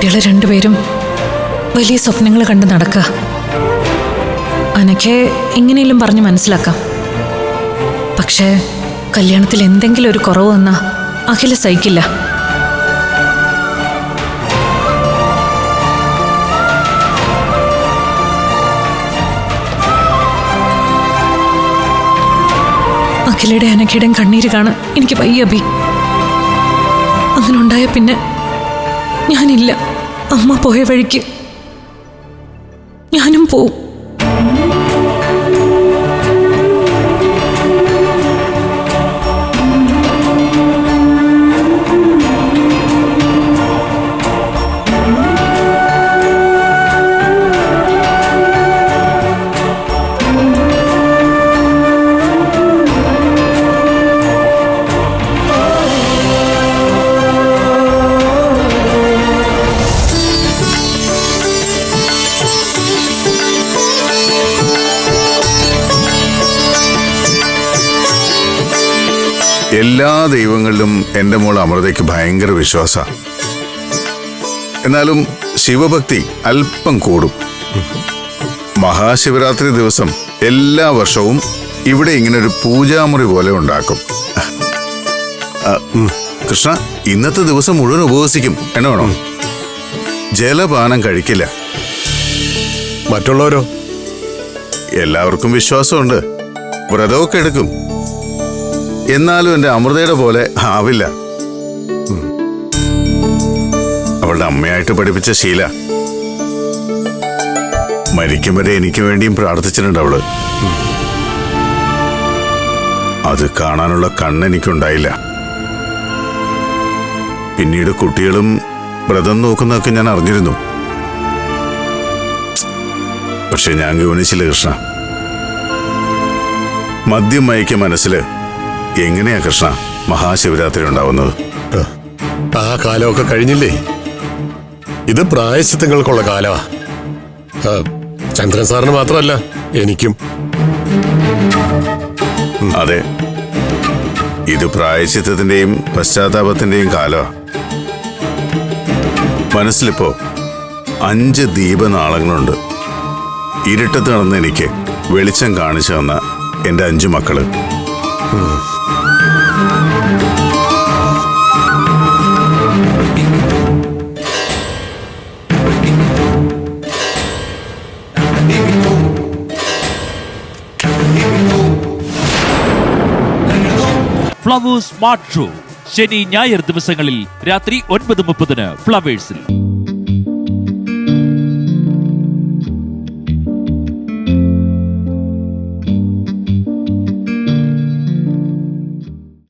കുട്ടികൾ രണ്ടുപേരും വലിയ സ്വപ്നങ്ങൾ കണ്ട് നടക്കുക. അനക്കെ എങ്ങനെയും പറഞ്ഞ് മനസ്സിലാക്കാം. പക്ഷേ കല്യാണത്തിൽ എന്തെങ്കിലും ഒരു കുറവ് വന്നാൽ അഖില സഹിക്കില്ല. അഖിലയുടെ അനക്കയുടെ കണ്ണീര് കാണാൻ എനിക്ക് വയ്യ അഭി. അങ്ങനെ ഉണ്ടായ പിന്നെ ഞാനില്ല. അമ്മ പോയ വഴിക്ക് ഞാനും പോവും. എല്ലാ ദൈവങ്ങളിലും എന്റെ മോൾ അമൃതയ്ക്ക് ഭയങ്കര വിശ്വാസ. എന്നാലും ശിവഭക്തി അല്പം കൂടും. മഹാശിവരാത്രി ദിവസം എല്ലാ വർഷവും ഇവിടെ ഇങ്ങനെ ഒരു പൂജാമുറി പോലെ ഉണ്ടാക്കും. കൃഷ്ണ ഇന്നത്തെ ദിവസം മുഴുവൻ ഉപവസിക്കും. എന്നാണോ ജലപാനം കഴിക്കില്ല. മറ്റുള്ളവരോ? എല്ലാവർക്കും വിശ്വാസമുണ്ട്. വ്രതമൊക്കെ എടുക്കും. എന്നാലും എന്റെ അമൃതയുടെ പോലെ ആവില്ല. അവളുടെ അമ്മയായിട്ട് പഠിപ്പിച്ച ശീല. മരിക്കും വരെ എനിക്ക് വേണ്ടിയും പ്രാർത്ഥിച്ചിട്ടുണ്ട് അവൾ. അത് കാണാനുള്ള കണ്ണെനിക്കുണ്ടായില്ല പിന്നീട് കുട്ടികളും വ്രതം നോക്കുന്നതൊക്കെ ഞാൻ അറിഞ്ഞിരുന്നു. പക്ഷെ ഞാൻ ഗവനിച്ചില്ല കൃഷ്ണ. മദ്യം മയക്കിയ മനസ്സിൽ എങ്ങനെയാ കൃഷ്ണ? മഹാശിവരാത്രി ഉണ്ടാവുന്നത്? ആ, കാലമൊക്കെ കഴിഞ്ഞില്ലേ? ഇത് പ്രായശ്ചിത്തങ്ങൾക്കുള്ള കാലമാ. ചന്ദ്രൻ സാറിന് മാത്രമല്ല എനിക്കും. അതെ. ഇത് പ്രായശ്ചിത്തത്തിന്റെയും പശ്ചാത്താപത്തിന്റെയും കാലമാ. മനസ്സിലിപ്പോ അഞ്ച് ദീപനാളങ്ങളുണ്ട്. ഇരുട്ടത്ത് നടന്ന എനിക്ക് വെളിച്ചം കാണിച്ചു തന്ന എന്റെ അഞ്ചു മക്കൾ. ഫ്ലവേഴ്സ് സ്മാർട്ട് ഷോ ശനി ഞായർ ദിവസങ്ങളിൽ രാത്രി ഒൻപത് മുപ്പതിന് ഫ്ലവേഴ്സിൽ